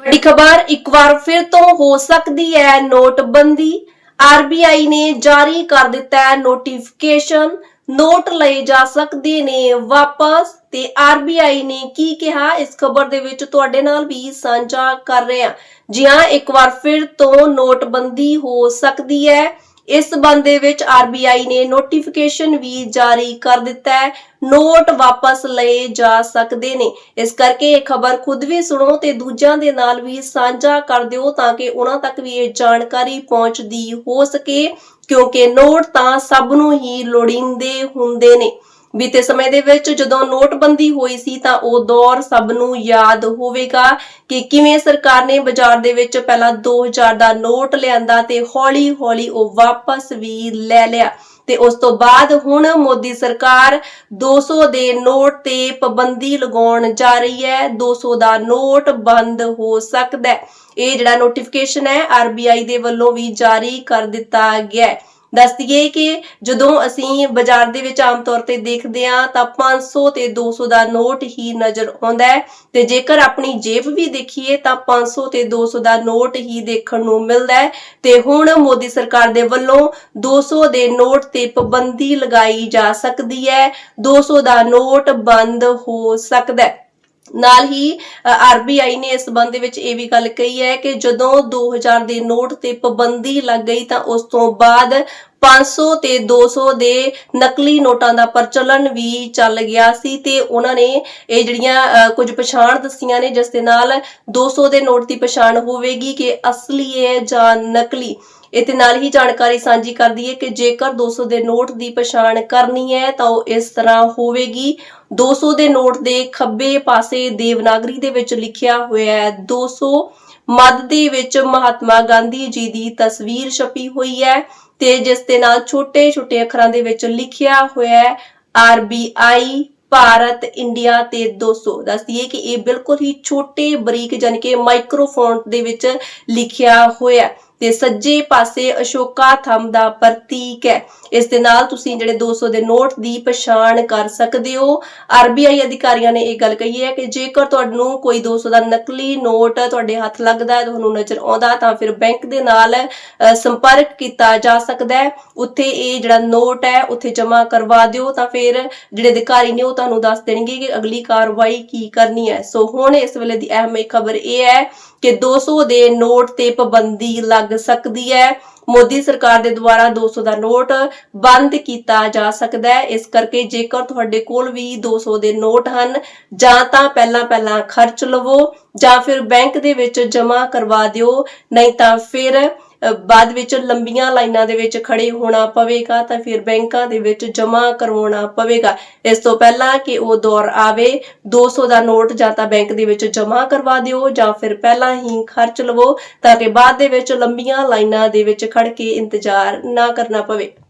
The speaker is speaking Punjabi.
ਵੱਡੀ ਖਬਰ ਇੱਕ ਵਾਰ ਫਿਰ ਤੋਂ ਹੋ ਸਕਦੀ ਹੈ ਨੋਟਬੰਦੀ। ਆਰਬੀਆਈ ਨੇ ਜਾਰੀ ਕਰ ਦਿੱਤਾ ਹੈ ਨੋਟੀਫਿਕੇਸ਼ਨ ਨੋਟ ਲਏ ਜਾ ਸਕਦੇ ਨੇ ਵਾਪਸ। ਤੇ ਆਰਬੀਆਈ ਨੇ ਕੀ ਕਿਹਾ? ਇਸ ਖਬਰ ਦੇ ਵਿੱਚ ਤੁਹਾਡੇ ਨਾਲ ਵੀ ਸਾਂਝਾ ਕਰ ਰਹੇ ਹਾਂ। ਜੀ ਹਾਂ, ਇੱਕ ਵਾਰ ਫਿਰ ਤੋਂ ਨੋਟਬੰਦੀ ਹੋ ਸਕਦੀ ਹੈ। ਇਸ ਸੰਬੰਧ ਦੇ ਵਿੱਚ ਆਰਬੀਆਈ ਨੇ ਨੋਟੀਫਿਕੇਸ਼ਨ ਵੀ ਜਾਰੀ ਕਰ ਦਿੱਤਾ ਹੈ। ਨੋਟ ਵਾਪਸ ਲਏ ਜਾ ਸਕਦੇ ਨੇ। ਇਸ ਕਰਕੇ ਇਹ ਖਬਰ ਖੁਦ ਵੀ ਸੁਣੋ ਤੇ ਦੂਜਿਆਂ ਦੇ ਨਾਲ ਵੀ ਸਾਂਝਾ ਕਰ ਦਿਓ ਤਾਂ ਕਿ ਉਹਨਾਂ ਤੱਕ ਵੀ ਇਹ ਜਾਣਕਾਰੀ ਪਹੁੰਚਦੀ ਹੋ ਸਕੇ। ਕਿਉਂਕਿ ਨੋਟ ਤਾਂ ਸਭ ਨੂੰ ਹੀ ਲੋੜੀਂਦੇ ਹੁੰਦੇ ਨੇ। ਬੀਤੇ ਸਮੇਂ ਦੇ ਵਿੱਚ ਜਦੋਂ ਨੋਟਬੰਦੀ ਹੋਈ ਸੀ ਤਾਂ ਉਹ ਦੌਰ ਸਭ ਨੂੰ ਯਾਦ ਹੋਵੇਗਾ ਕਿ ਕਿਵੇਂ ਸਰਕਾਰ ਨੇ ਬਾਜ਼ਾਰ ਦੇ ਵਿੱਚ ਪਹਿਲਾਂ 2000 ਦਾ ਨੋਟ ਲਿਆਂਦਾ ਤੇ ਹੌਲੀ-ਹੌਲੀ ਉਹ ਵਾਪਸ ਵੀ ਲੈ ਲਿਆ। ਤੇ ਉਸ ਤੋਂ ਬਾਅਦ ਹੁਣ ਮੋਦੀ ਸਰਕਾਰ 200 ਦੇ ਨੋਟ ਤੇ ਪਾਬੰਦੀ ਲਗਾਉਣ ਜਾ ਰਹੀ ਹੈ। 200 ਦਾ ਨੋਟ ਬੰਦ ਹੋ ਸਕਦਾ ਹੈ। ਇਹ ਜਿਹੜਾ ਨੋਟੀਫਿਕੇਸ਼ਨ ਹੈ ਆਰਬੀਆਈ ਦੇ ਵੱਲੋਂ ਵੀ ਜਾਰੀ ਕਰ ਦਿੱਤਾ ਗਿਆ ਹੈ। ਦੱਸ ਦਈਏ ਕਿ ਜਦੋਂ ਅਸੀਂ ਬਾਜ਼ਾਰ ਦੇ ਵਿੱਚ ਆਮ ਤੌਰ ਤੇ ਦੇਖਦੇ ਹਾਂ, ਤਾਂ 500 ਤੇ 200 ਦਾ ਨੋਟ ਹੀ ਨਜ਼ਰ ਆਉਂਦਾ ਹੈ ਤੇ ਜੇਕਰ ਆਪਣੀ ਜੇਬ ਵੀ ਦੇਖੀਏ, ਤਾਂ 500 ਤੇ 200 ਦਾ ਨੋਟ ਹੀ ਦੇਖਣ ਨੂੰ ਮਿਲਦਾ ਹੈ ਤੇ ਹੁਣ ਮੋਦੀ ਸਰਕਾਰ ਦੇ ਵੱਲੋਂ 200 ਦੇ ਨੋਟ ਤੇ ਪਾਬੰਦੀ ਲਗਾਈ ਜਾ ਸਕਦੀ ਹੈ। 200 ਦਾ ਨੋਟ ਬੰਦ ਹੋ ਸਕਦਾ ਹੈ। ਨਾਲ ਹੀ ਆਰਬੀਆਈ ਨੇ ਇਸ ਸੰਬੰਧ ਦੇ ਵਿੱਚ ਇਹ ਵੀ ਗੱਲ ਕਹੀ ਹੈ ਕਿ ਜਦੋਂ 2000 ਦੇ ਨੋਟ ਤੇ ਪਾਬੰਦੀ ਲੱਗ ਗਈ ਤਾਂ ਉਸ ਤੋਂ ਬਾਅਦ 500 ਤੇ 200 ਦੇ ਨਕਲੀ ਨੋਟਾਂ ਦਾ ਪ੍ਰਚਲਨ ਵੀ ਚੱਲ ਗਿਆ ਸੀ ਤੇ ਉਹਨਾਂ ਨੇ ਇਹ ਜਿਹੜੀਆਂ ਅ, ਕੁਝ ਪਛਾਣ ਦੱਸੀਆਂ ਨੇ ਜਿਸ ਦੇ ਨਾਲ 200 ਦੇ ਨੋਟ ਦੀ ਪਛਾਣ ਹੋਵੇਗੀ ਕਿ ਅਸਲੀ ਹੈ ਜਾਂ ਨਕਲੀ। ਇਹਦੇ ਨਾਲ ਹੀ ਜਾਣਕਾਰੀ ਸਾਂਝੀ ਕਰਦੀ ਹੈ ਕਿ ਜੇਕਰ 200 ਦੇ ਨੋਟ ਦੀ ਪਛਾਣ ਕਰਨੀ ਹੈ, ਤਾਂ ਉਹ ਇਸ ਤਰ੍ਹਾਂ ਹੋਵੇਗੀ। 200 ਦੇ ਨੋਟ ਦੇ ਖੱਬੇ ਪਾਸੇ ਦੇਵਨਾਗਰੀ ਦੇ ਵਿੱਚ ਲਿਖਿਆ ਹੋਇਆ ਹੈ 200 ਮੱਧ ਦੇ ਵਿੱਚ ਮਹਾਤਮਾ ਗਾਂਧੀ ਜੀ ਦੀ ਤਸਵੀਰ ਛਪੀ ਹੋਈ ਹੈ ਤੇ ਜਿਸ ਦੇ ਨਾਲ ਛੋਟੇ-ਛੋਟੇ ਅੱਖਰਾਂ ਦੇ ਵਿੱਚ ਲਿਖਿਆ ਹੋਇਆ ਹੈ ਆਰਬੀਆਈ ਭਾਰਤ, ਇੰਡੀਆ ਤੇ 200 ਦੱਸ ਦਈਏ ਕਿ ਇਹ ਬਿਲਕੁਲ ਹੀ ਛੋਟੇ ਬਰੀਕ ਜਾਨੀ ਕਿ ਮਾਈਕਰੋ ਦੇ ਵਿੱਚ ਲਿਖਿਆ ਹੋਇਆ ਤੇ ਸੱਜੇ ਪਾਸੇ ਅਸ਼ੋਕਾ ਥੰਮ ਦਾ ਪ੍ਰਤੀਕ ਹੈ। ਇਸ ਦੇ ਨਾਲ ਤੁਸੀਂ ਜਿਹੜੇ 200 ਦੇ ਨੋਟ ਦੀ ਪਛਾਣ ਕਰ ਸਕਦੇ ਹੋ। ਆਰਬੀਆਈ ਅਧਿਕਾਰੀਆਂ ਨੇ ਇਹ ਗੱਲ ਕਹੀ ਹੈ ਕਿ ਜੇਕਰ ਤੁਹਾਨੂੰ ਕੋਈ 200 ਦਾ ਨਕਲੀ ਨੋਟ ਤੁਹਾਡੇ ਹੱਥ ਲੱਗਦਾ ਹੈ, ਤੁਹਾਨੂੰ ਨਜ਼ਰ ਆਉਂਦਾ ਤਾਂ ਫਿਰ ਬੈਂਕ ਦੇ ਨਾਲ ਸੰਪਰਕ ਕੀਤਾ ਜਾ ਸਕਦਾ ਹੈ। ਉੱਥੇ ਇਹ ਜਿਹੜਾ ਨੋਟ ਹੈ, ਉੱਥੇ ਜਮ੍ਹਾਂ ਕਰਵਾ ਦਿਓ, ਤਾਂ ਫਿਰ ਜਿਹੜੇ ਅਧਿਕਾਰੀ ਨੇ ਉਹ ਤੁਹਾਨੂੰ ਦੱਸ ਦੇਣਗੇ ਕਿ ਅਗਲੀ ਕਾਰਵਾਈ ਕੀ ਕਰਨੀ ਹੈ। ਸੋ ਹੁਣ ਇਸ ਵੇਲੇ ਦੀ ਅਹਿਮ ਖਬਰ ਇਹ ਹੈ ਕਿ 200 ਦੇ ਨੋਟ ਤੇ ਪਾਬੰਦੀ ਲੱਗ ਸਕਦੀ ਹੈ। ਮੋਦੀ ਸਰਕਾਰ ਦੇ ਦੁਆਰਾ 200 ਦਾ ਨੋਟ ਬੰਦ ਕੀਤਾ ਜਾ ਸਕਦਾ ਹੈ। ਇਸ ਕਰਕੇ ਜੇਕਰ ਤੁਹਾਡੇ ਕੋਲ ਵੀ 200 ਦੇ ਨੋਟ ਹਨ, ਜਾਂ ਤਾਂ ਪਹਿਲਾਂ ਪਹਿਲਾਂ ਖਰਚ ਲਵੋ, ਜਾਂ ਫਿਰ ਬੈਂਕ ਦੇ ਵਿੱਚ ਜਮ੍ਹਾਂ ਕਰਵਾ ਦਿਓ, ਨਹੀਂ ਤਾਂ ਫਿਰ ਬਾਅਦ ਵਿੱਚ ਲੰਬੀਆਂ ਲਾਈਨਾਂ ਦੇ ਵਿੱਚ ਖੜੇ ਹੋਣਾ ਪਵੇਗਾ ਤਾਂ ਫਿਰ ਬੈਂਕਾਂ ਦੇ ਵਿੱਚ ਜਮ੍ਹਾਂ ਕਰਵਾਉਣਾ ਪਵੇਗਾ। ਇਸ ਤੋਂ ਪਹਿਲਾਂ ਕਿ ਉਹ ਦੌਰ ਆਵੇ 200 ਦਾ ਨੋਟ ਜਾਂ ਤਾਂ ਬੈਂਕ ਦੇ ਵਿੱਚ ਜਮ੍ਹਾਂ ਕਰਵਾ ਦਿਓ ਜਾਂ ਫਿਰ ਪਹਿਲਾਂ ਹੀ ਖਰਚ ਲਵੋ ਤਾਂ ਕਿ ਬਾਅਦ ਦੇ ਵਿੱਚ ਲੰਬੀਆਂ ਲਾਈਨਾਂ ਦੇ ਵਿੱਚ ਖੜ ਕੇ ਇੰਤਜ਼ਾਰ ਨਾ ਕਰਨਾ ਪਵੇ।